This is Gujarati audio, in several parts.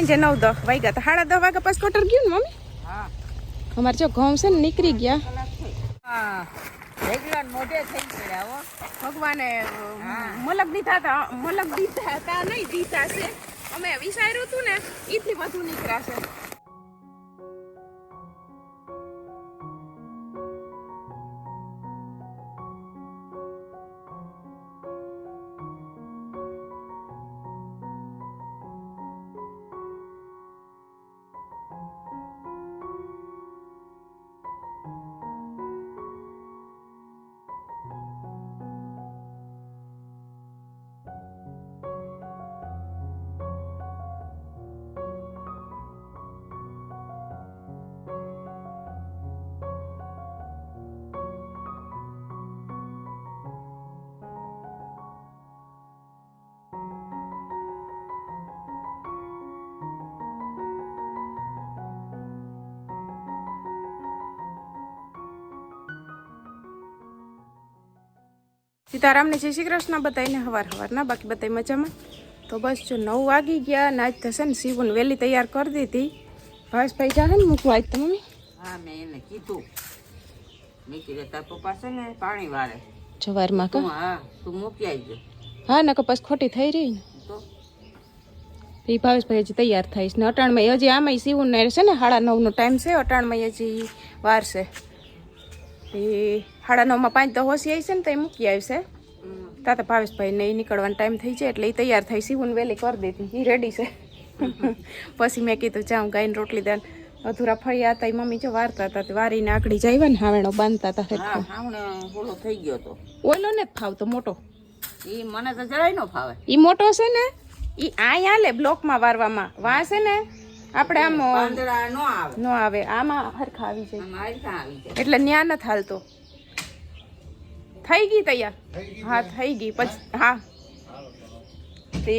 સાંજે નવ દસ વાગ્યા તો સાડા દસ વાગ્યા પછી કટર ગયું ને મમ્મી? હા અમારે જો ઘઉં છે ને નીકળી ગયા. હા. મોઢે થઈ ગયા હો. ભગવાને. મલક દીધા હતા. મલક દીધા હતા નહીં દીધા છે. અમે વિચાર્યું હતું ને એટલી બધું નીકળ્યા સીતારામને જય શ્રી કૃષ્ણ બતાવીને હવાર હવારના બાકી બધા મજામાં? તો બસ જો નવ વાગી ગયા નાચ થશે ને શિવન વહેલી તૈયાર કરી દીધી. ભાવેશભાઈ જાહે ને મૂકવા આજ તો મમ્મી? હા મેં એને કીધું. મેં કીધું તાર પપ્પા છે ને પાણી વાળે. જવારમાં કા? હા તું મૂકી આવજો. હા ને કપાસ ખોટી થઈ રહી ને. તો? તો એ ભાવેશભાઈ હજી તૈયાર થઈશ ને અટાણમાં હજી આમાં સીવું ને છે ને સાડા નવનો ટાઈમ છે અટાણમાં હજી વાર છે. એ સાડા નવમાં પાંચ તો આવી છે ને તો એ મૂકી આવશે. તાતા ભાવેશભાઈ ને ઈ નીકળવાનો ટાઈમ થઈ જાય એટલે એ તૈયાર થઈ સીવું વહેલી કરી દીધી એ રેડી છે. પછી મેં કીધું જાઉં ગાયને રોટલી દાન. અધૂરા ફળિયા હતા એ મમ્મી જો વારતા હતા તે વારીને આકડી જાય ને હાવેણો બાંધતા હતા હા હામણે થઈ ગયો તો. ઓલો ને જ ફાવતો મોટો. એ મને તો જરાય નો ફાવે. એ મોટો છે ને એ આ લે બ્લોકમાં વારવામાં. વા છે ને આપણે આમ નો ન આવે. આમાં હરખા આવી જાય આમ આ રીતના આવી જાય એટલે ન્યા નથી હાલતો થઈ ગઈ તૈયાર? હા થઈ ગઈ. પછી હા. તે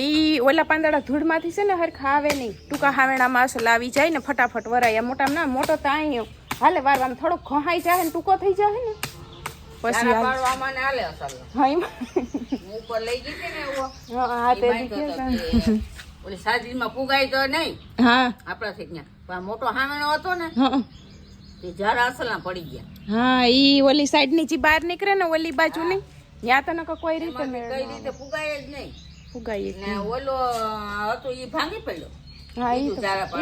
એ ઓલા પાંદડા ધૂળમાંથી છે ને હરખા આવે નહીં. ટૂંકા હાવેણામાં અસલ આવી જાય ને ફટાફટ વરાય. મોટા ના મોટો તો અહીં હાલે વારવામાં થોડોક ખોહાઈ જાય ને ટૂંકો થઈ જાય ને. પછી દાણા હાલ- પાડવામાં ને હાલે અસલ. હા એમાં. ઉપર લઈ ગઈ ને હા હા, તે. ઓલી સાજીમાં પુગાઈ તો નહીં. હા. આપણાથી ત્યાં. પણ મોટો હામેણો હતો ને એ તે અસલા પડી ગયા. હા ઈ ઓલી સાઈડની જે બહાર નીકળે ને ઓલી બાજુ ની ત્યાં તો નકો કોઈ રીતે કઈ રીતે પુગાય જ નહીં. ફુગાઈ ને ઓલો હતો એ ભાંગી પડ્યો. હા એ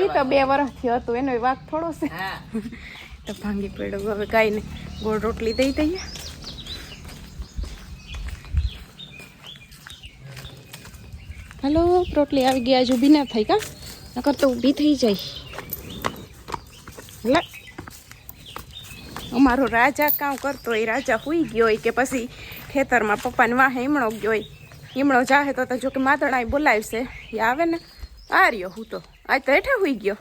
ઈ તો બે વર્ષથી હતું એનો વાક થોડો છે. હા. તો ભાંગી પડ્યો હવે ગાયને ગોળ રોટલી દઈ દઈએ. હાલો, રોટલી આવી ગયા હજુ ઊભી ના થઈ કા? નકર તો ઊભી થઈ જાય. હલા. અમારો રાજા કામ કરતો હોય, રાજા હુઈ ગયો હોય કે પછી ખેતરમાં પપ્પાને વાહે હિમણો ગયો હોય. હિમણો જાહે તો જો કે માતણા બોલાવશે. એ આવે ને? આ રહ્યો હું તો. આજ તો હેઠે હુઈ ગયો.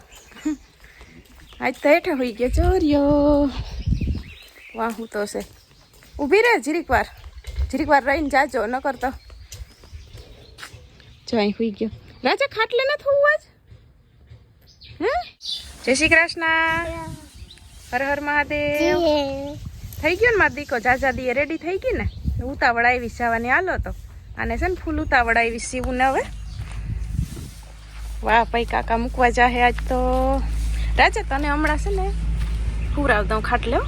આજ તો હેઠે હોઈ ગયો. ચોર્યો વાહ, હું તો છે ઊભી રહે જીરીક વાર જીરીક વાર રહીને જાજો ન કરતો જો અહીં હોઈ ગયો. રાજા ખાટલે ન થવું આજ? હે? જય શ્રી કૃષ્ણ. હર હર મહાદેવ. થઈ ગયો ને મારા દીકો? જાજા દીએ. રેડી થઈ ગઈ ને? ઉતાવળ આવી જવાની. હાલો તો. આને છે ને ફૂલ ઉતાવળ આવી સીવું ને હવે. વાહ ભાઈ કાકા મૂકવા જાહે આજ તો. રાજા તને હમણાં છે ને પૂરાવ દઉં ખાટલે.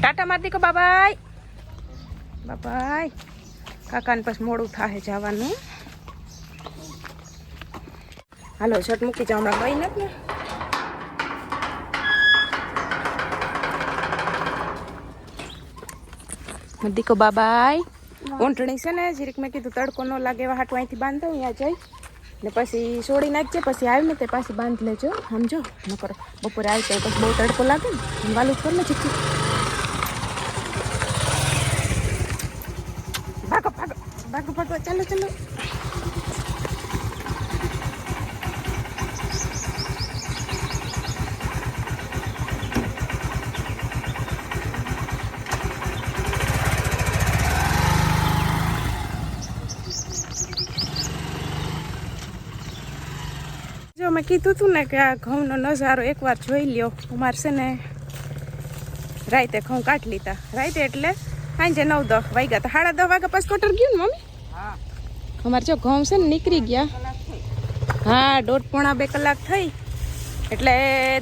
ટાટા માર દીકો બાબાય બાબાય કાકાને પછી મોડું થાય જવાનું. હાલો શર્ટ મૂકી જાઓ હમણાં કઈ નથી ને દીકો બાબાય ઊંટણી છે ને જીરીક મેં કીધું તડકો ન લાગે એવા હાટું અહીંથી બાંધો અહીંયા જઈ. ને પછી છોડી નાખજે પછી આવીને તે પાછી બાંધી લેજો સમજો? નકર બપોરે આવી જાય પછી બહુ તડકો લાગે ને વાલું કર ને ચીકી ભાગો ભાગો ભાગો, ચાલો ચાલો. જો, મેં કીધું હતું ને કે આ ઘઉંનો નજારો એકવાર જોઈ લ્યો. અમારે છે ને રાતે ઘઉં કાઢી લીધા. રાતે એટલે સાંજે નવ દસ વાગ્યા તો સાડા દસ વાગ્યા પછી કટર ગયું ને, મમ્મી? અમારે જો ઘઉં છે ને નીકળી ગયા. હા દોઢ પોણા બે કલાક થઈ. એટલે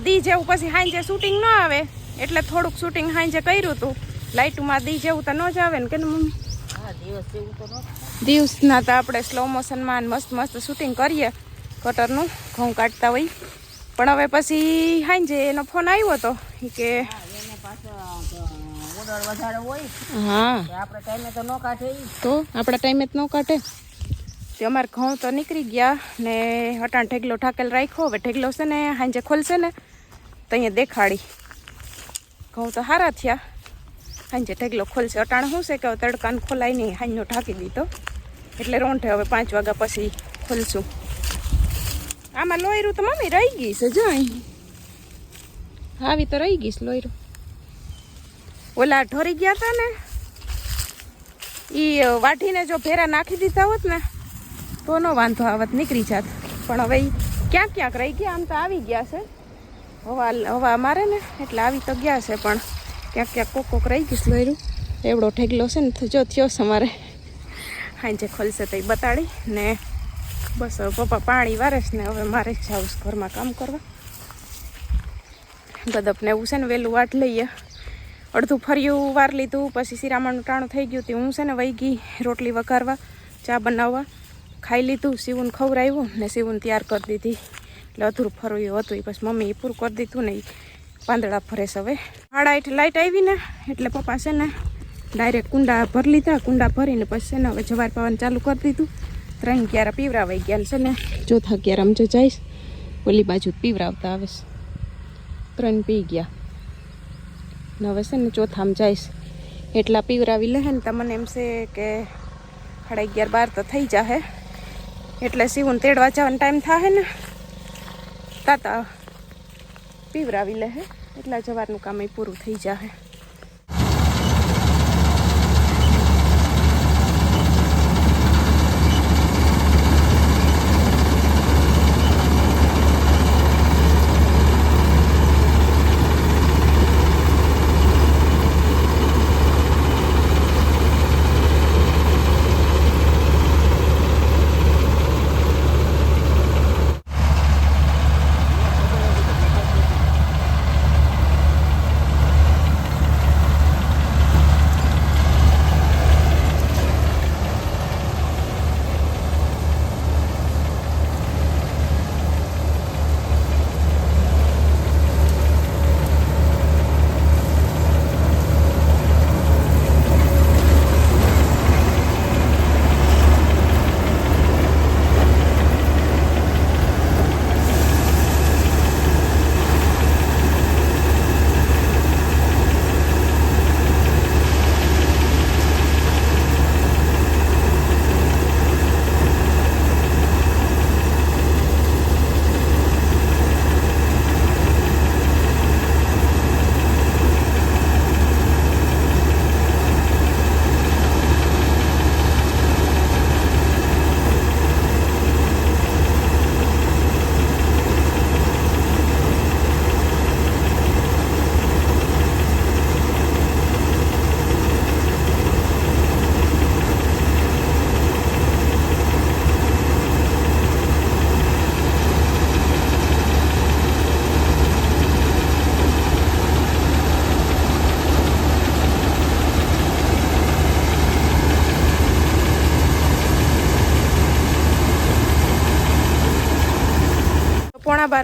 દી જેવું પછી હાંજે શૂટિંગ ન આવે. એટલે થોડુંક શૂટિંગ હાંજે કર્યું હતું લાઇટમાં દી જેવું તો ન જ આવે ને કે મમ્મી? હા દિવસ જેવું તો દિવસના તો આપણે સ્લો મોશનમાં મસ્ત મસ્ત શૂટિંગ કરીએ. કટરનું ઘઉં કાઢતા હોય. પણ હવે પછી હાંજે એનો ફોન આવ્યો હતો કે હા આપણે ટાઈમે તો ન કાઢે તો? આપણા ટાઈમે જ ન કાઢે? તે અમારે ઘઉં તો નીકળી ગયા ને અટાણ ઢેગલો ઠાકેલ રાખ્યો. હવે ઢેગલો છે ને હાંજે ખોલશે ને તો અહીંયા દેખાડી. ઘઉં તો સારા થયા. હાંજે ઢેગલો ખોલશે. અટાણ શું છે કે તડકાને ખોલાય નહીં, હાંજનો ઢાંકી દીધો. એટલે રોંઠે હવે પાંચ વાગ્યા પછી ખોલશું. આમાં લોયરું તો મમ્મી રહી ગઈ છે, જો આવી તો રહી ગઈશ લોયરું. ઓલા ઢોરી ગયા હતા ને એ વાઢીને જો ભેરા નાખી દીધા હોત ને તો નો વાંધો આવત નીકળી જાત. પણ હવે ક્યાં ક્યાંક રહી ગયા, આમ તો આવી ગયા છે. હવા હવા મારે ને, એટલે આવી તો ગયા છે, પણ ક્યાંક ક્યાંક કોક કોક રહી ગઈશ લોયરું. એવડો ઠેકલો છે ને જો થયો છે મારે. હાંજે ખોલશે તો બતાડી ને બસ પપ્પા પાણી વારે ને, હવે મારે જ જાઉં ઘરમાં કામ કરવા. ગદપને એવું છે ને, વહેલું વાટ લઈએ. અડધું ફર્યું, વાર લીધું, પછી શિરામણનું ટાણું થઈ ગયું, તે હું છે ને વહી ગઈ રોટલી વઘારવા, ચા બનાવવા. ખાઈ લીધું સીવું ખવડાવ્યું ને સીવું તૈયાર કરી દીધી. એટલે અધૂરું ફરવ્યું હતું એ પછી મમ્મી એ પૂરું કરી દીધું ને પાંદડા ફરે હવે. સાડા આઠ લાઇટ આવી ને, એટલે પપ્પા છે ને ડાયરેક્ટ કુંડા ભરી લીધા, કુંડા ભરીને પછી છે ને હવે જવાર પાવાનું ચાલુ કરી દીધું. ત્રણ ક્યારા પીવરાવાઈ ગયા છે ને, ચોથા ક્યારામ જો જઈશ ઓલી બાજુ પીવરાવતા આવે ત્રણ પી ગયા. ને હવે છે ને ચોથામાં જઈશ એટલા પીવરાવી લે ને તમને એમ છે કે સાડા અગિયાર બાર તો થઈ જાહે. એટલે સીવું તેડવા જવાનો ટાઈમ થાય ને. તાતા પીવરાવી લે હે. એટલા જવારનું કામ એ પૂરું થઈ જાહે.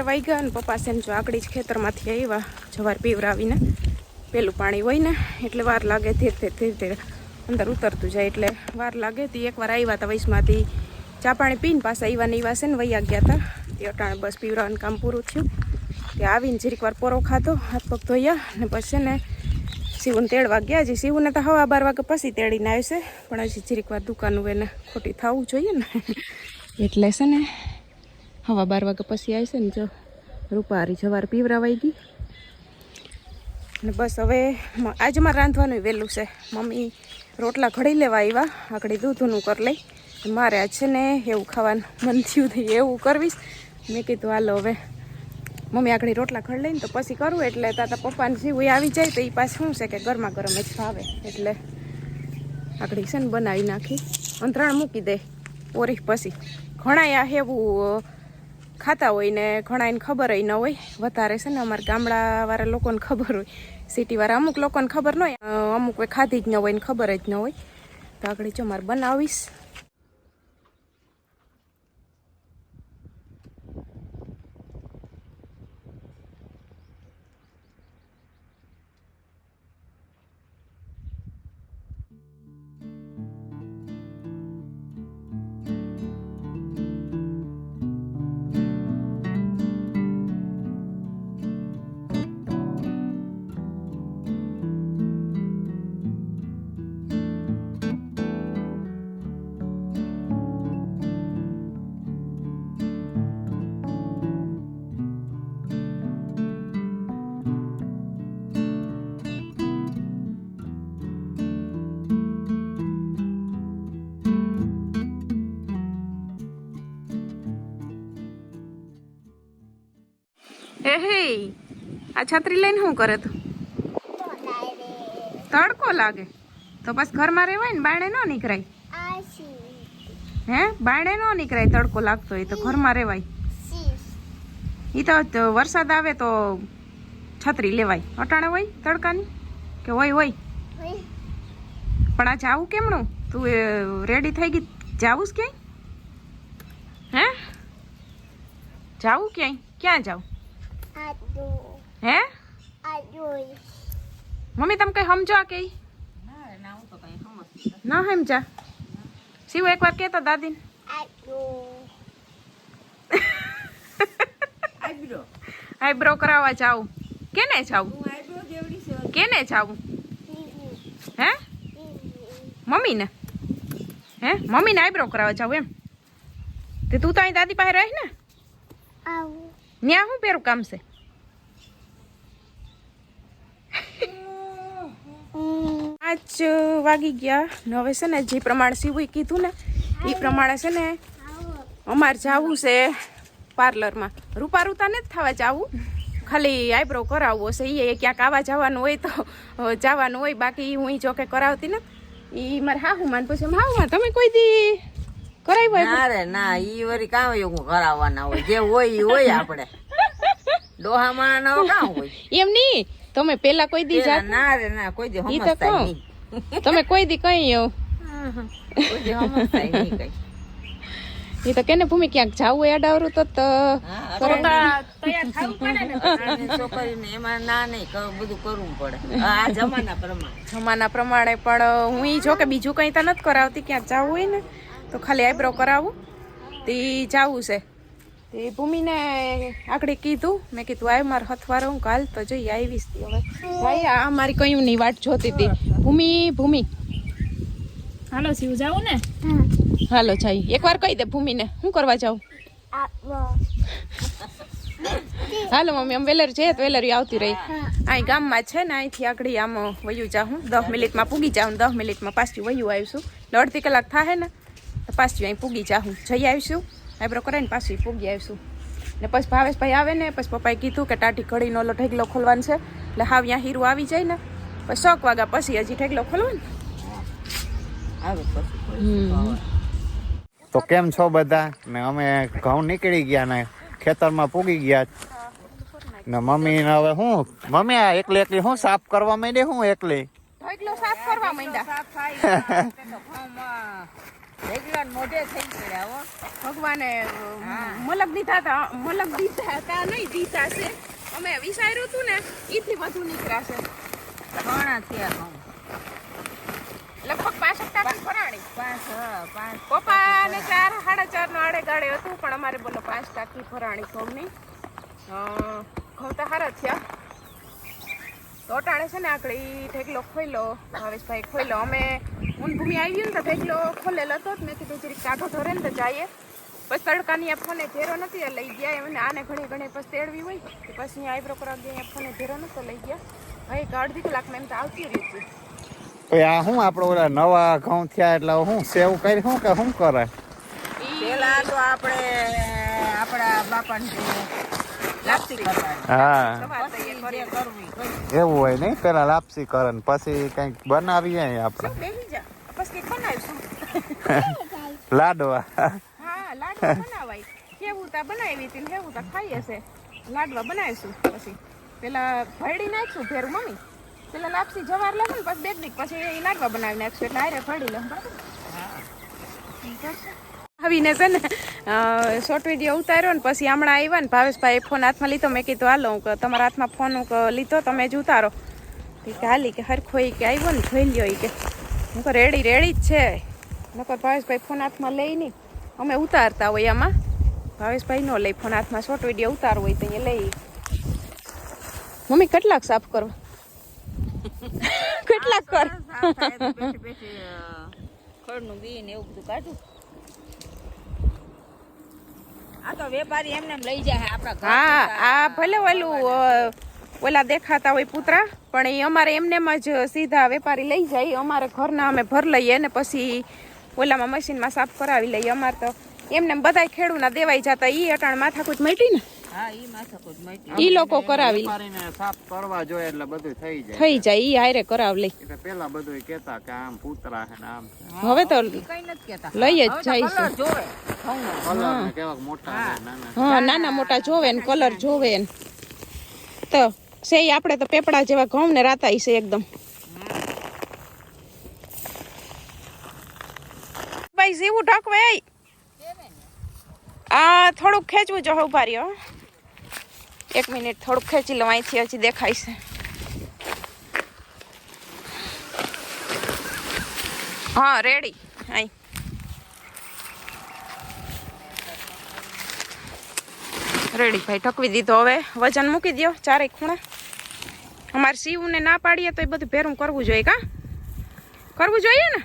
વાગ્યા અને પપ્પા છે જો આકડી જ ખેતરમાંથી આવ્યા, જવાર પીવરાવીને. પેલું પાણી હોય ને, એટલે વાર લાગે ધીરે ધીરે ધીરે ધીરે અંદર ઉતરતું જાય. એટલે વાર લાગે તે એકવાર આવ્યા હતા વૈશમાંથી ચા પાણી પીને પાછા આવ્યા ને એવા છે ને વૈયા ગયા હતા તે અટાણે બસ પીવરાવાનું કામ પૂરું થયું. તે આવીને જરીક વાર પોરો ખાધો, હાથ પગ ધોયા ને પછી ને શિવને તેડવા ગયા. હજી શિવને તો હવા બાર વાગે પછી તેડીને આવશે પણ હજી જરીક વાર દુકાનું એને ખોટી થવું જોઈએ ને. એટલે છે ને હવા બાર વાગે પછી આવશે ને જો રૂપારી જવાર પીવરાવાઈ ગઈ. ને બસ હવે આજે મારે રાંધવાનું વહેલું છે. મમ્મી રોટલા ઘડી લેવા આવ્યા આકડી દૂધનું કરી લઈ. મારે આજ છે ને એવું ખાવાનું મન થયું થઈ એવું કરવીશ. મેં કીધું હાલો હવે મમ્મી આકડી રોટલા ઘડી લઈને તો પછી કરું. એટલે તાતા પપ્પાને જેવું આવી જાય તો એ પાછું શું છે કે ગરમા ગરમ જ ભાવે એટલે આકડી છે ને બનાવી નાખી. અંતરાણ મૂકી દે. ઓરી પછી ઘણા આ હેવું ખાતા હોય ને ઘણા એને ખબર ન હોય. વધારે છે ને અમારા ગામડાવાળા લોકોને ખબર હોય. સિટીવાળા અમુક લોકોને ખબર ન હોય. અમુક ખાધી જ ન હોય ને ખબર જ ન હોય. તો આગળ જો મારે બનાવીશ. આ છત્રી લઈને શું કરે તું? તડકો લાગે. તો બસ ઘરમાં રહેવાય ને બાણે ન નીકળાય. હે? બાણે ન નીકળાય તડકો લાગતો હોય તો ઘરમાં રહેવાય. એ તો વરસાદ આવે તો છત્રી લેવાય. અટાણે હોય તડકાની? કે હોય હોય? પણ આ જાવું કેમનું? તું રેડી થઈ ગઈ? જાવું જ ક્યાંય? હે? જાવું ક્યાંય? ક્યાં જાવ? હે? મમ્મી તમે કઈ સમજો આ કે ના ના કઈ ના સમજા. શિવ એકવાર વાર દાદીને દાદી. આઈબ્રો. કરાવવા જાવું કેને જાવું કેને આઈબ્રો હે મમ્મી કેને જાવું હે? મમ્મીને. ને મમ્મીને આઈબ્રો કરાવવા જાવ એમ. તે તું તો અહીં દાદી પાસે રહી ને? ત્યાં શું પેરું કામ છે? પાંચ વાગી ગયા. ને હવે છે ને જે પ્રમાણે સીવું કીધું ને એ પ્રમાણે છે ને અમારે જવું છે પાર્લરમાં. રૂપા રૂતા નથી થવા જવું. ખાલી આઈબ્રો કરાવવો છે. એ ક્યાંક આવા જવાનું હોય તો જવાનું હોય. બાકી હું ઈ જો કે કરાવતી ને એ મારે હા હું માન પૂછે. હા હું તમે કોઈ દી કરાવી હોય? ના ના ઈ વરી કાં હોય હું કરાવવાના હોય. જે હોય એ હોય આપણે. ડોહા માણા ના કામ હોય. એમ નહીં. તમે પેલા કોઈ દી જા ના રે ના કોઈ દી સમજતા નહીં. તમે કોઈ દી કઈ એવું. કોઈ દી સમજતા નહીં કઈ. એ તો કેને ભૂમિ ક્યાંક જાવું એ અડાવરું તો છોકરીને એમાં ના નહીં બધું કરવું પડે. આ જમાના પ્રમાણે. જમાના પ્રમાણે પણ હું ઈ જો કે બીજું કંઈ તો નથી કરાવતી ક્યાંક જવું હોય ને તો ખાલી આઈબ્રો કરાવું. તે જાવું છે. તે ભૂમિને આગળ કીધું. મેં કીધું આય મારે હથવારો હું કાલ તો જઈ આવીશ તી હવે. ભાઈ આ મારી કયું ની વાટ જોતી હતી ભૂમિ ભૂમિ. હાલો શિવ જાવું ને? હાલો જઈ. એકવાર કહી દે ભૂમિને. શું કરવા જાઉં? હાલો મમ્મી આમ વેલર છે તો વેલર આવતી રહી. અહીં ગામમાં છે ને અહીંથી આગળ આમ વયું જાઉં દસ મિનિટમાં પૂગી જાઉં દસ મિનિટમાં પાછું વયું આવીશું. દોઢથી અડધી કલાક થાય ને પાછું અહીં પૂગી જાઉં જઈ આવીશું. આઈબ્રો કરાવીને પાછી પૂગી આવીશું ને પછી ભાવેશભાઈ આવે ને પછી પપ્પાએ કીધું કે ટાટી ઘડીનો ઓલો ઢેગલો ખોલવાનો છે. એટલે હાવ ત્યાં હીરું આવી જાય ને પછી શોખ વાગ્યા પછી હજી ઢેગલો ખોલવાનો. આવે પછી તો કેમ છો બધા? ને અમે ઘઉં નીકળી ગયા ને ખેતરમાં પૂગી ગયા. ને મમ્મી ને હવે હું મમ્મી આ એકલી એકલી હું સાફ કરવા માંડે હું એકલી? સાફ કરવા માંડ્યા. સાફ થાય તે તો ઘઉંમાં રેગલા ને મોઢે થઈ ગયા હો. ભગવાને મલક દીધા હતા મલક દીધા હતા નહીં દીધા છે. અમે વિચાર્યું હતું ને ઈથી વધુ નીકળ્યા ઘણા થયા લગભગ પાસઠ ટકા ફરાણી પાંચ હા, પાંચ. પપ્પા ને ચાર સાડા ચાર નો આડે ગાડે હતું પણ અમારે બોલો પાંચ ટાકી ફરાણી ઘઉંની. ઘઉં તો હારા થયા. તો અટાણે છે ને આકડે એ ઢેકલો ખોઈલો ભાવેશભાઈ ખોઈલો અમે હું ભૂમિ આવી ને તો ઠેકલો ખોલેલો હતો જ. મેં કીધું જરીક કાઢો ધરે ને તો જઈએ. પછી તડકાની આ ફોને ઘેરો નથી લઈ ગયા એમને આને ઘણી ઘણી પછી તેડવી હોય. કે પછી અહીંયા આઈબ્રો કરાવી ગયા ફોને ધેરો નતો લઈ ગયા. હવે એક અડધી કલાકમાં એમ તો આવતી રહી હતી. ભાઈ આ શું આપણે ઓલા નવા ઘઉં થયા? એટલે હું સેવ કરી શું કે શું કરે? પેલા તો આપણે આપણા બાપાને હા. એવું હોય નહીં? પેલા લાપસી કરે ને પછી કંઈક બનાવીએ આપણે. લાડવા. હા લાડુ બનાવાય. કેવું તા બનાવી હતી ને તા ખાઈએ છે. લાડવા બનાવીશું પછી. પેલા ભરડી નાખશું ફેર મમ્મી. પેલા લાપસી જવાર લાગે ને પછી બેગની પછી એ લાડવા બનાવી નાખશું. એટલે આરે ભરડી લઉં બરાબર આવીને છે ને શોર્ટ વીડિયો ઉતાર્યો ને પછી હમણાં આવ્યા ને ભાવેશભાઈ ફોન હાથમાં લીધો. મેં કીધું હાલો હું તમારા હાથમાં ફોન હું લીધો તમે જ ઉતારો. કે હાલી કે હરખો કે આવ્યો ને જોઈ લ્યો કે. હું તો રેડી રેડી જ છે. નકર ભાવેશભાઈ ફોન હાથમાં લઈ નહીં અમે ઉતારતા હોય આમાં. ભાવેશભાઈ નો લઈ ફોન હાથમાં શોર્ટ વીડિયો ઉતારવો હોય તો અહીંયા લઈ મમ્મી કેટલાક સાફ કરો? કેટલાક કર? ખડનું બી ને એવું બધું કાઢું. આ તો વેપારી એમને લઈ જાય આપણા હા આ ભલે ઓલું ઓલા દેખાતા હોય પુતરા પણ એ અમારે એમનેમ જ સીધા વેપારી લઈ જાય. અમારે ઘરના અમે ભર લઈએ ને પછી ઓલામાં મશીનમાં સાફ કરાવી લઈએ. અમારે તો એમને બધાય ખેડૂના દેવાઈ જતા ઈ અટાણ માથાકૂટ મટી ને. ઈ લોકો કરાવી. સાફ કરવા જોઈએ એટલે બધું થઈ જાય. થઈ જાય ઈ હારે કરાવ લઈ એટલે પેલા બધું કેતા કે આમ પૂતરા છે ને આમ હવે તો કઈ નથી કેતા લઈ જ જાય છે. જોવે. કલર કેવા મોટા હા. નાના મોટા જોવે ને કલર જોવે ને. તો સે આપણે તો પેપડા જેવા ઘઉં ને રાતાઈ છે એકદમ. ભાઈ સીવું ઢકવે આ થોડુંક ખેંચવું જો ઊભા રહ્યો એક મિનિટ થોડુંક ખેંચી લઉં અહીંથી હજી દેખાય છે. હા રેડી અહીં રેડી ભાઈ ઠકવી દીધો. હવે વજન મૂકી દો ચારેય ખૂણે. અમારે સીવને ના પાડીએ તો એ બધું ભેરું કરવું જોઈએ કા? કરવું જોઈએ ને?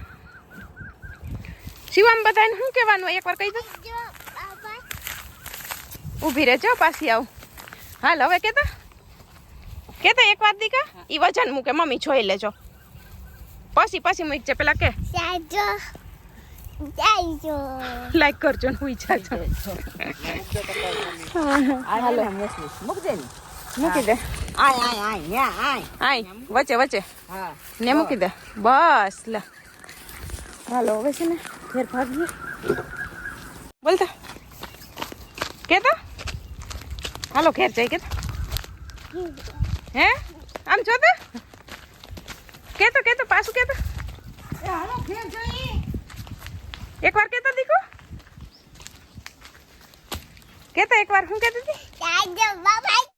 શિવામ બધાને શું કહેવાનું? એકવાર કહી દઉં ઊભી રહેજો પાછી આવું. હાલ હવે કેતા? કેતા એક વાર દીકા? ઈ વજન મૂકે મમ્મી જોઈ લેજો. પછી પછી મૂકજે પેલા કે. લાઈક કરજો ને હુઈ જાજો આ લે ને મોસમી. મૂકજે મૂકી દે. આય આય આય આય. આય વચ્ચે વચ્ચે. હા. ને મૂકી દે. બસ લે. હાલો હવે છે ને ઘેર ભાગીએ. બોલતા? કેતા? હાલો ઘેર જાય કે. હે? આમ જો તો? કેતો કેતો પાછું કેતો. એક વાર કેતો દીકુ? કેતો એક વાર હું કેતી હતી?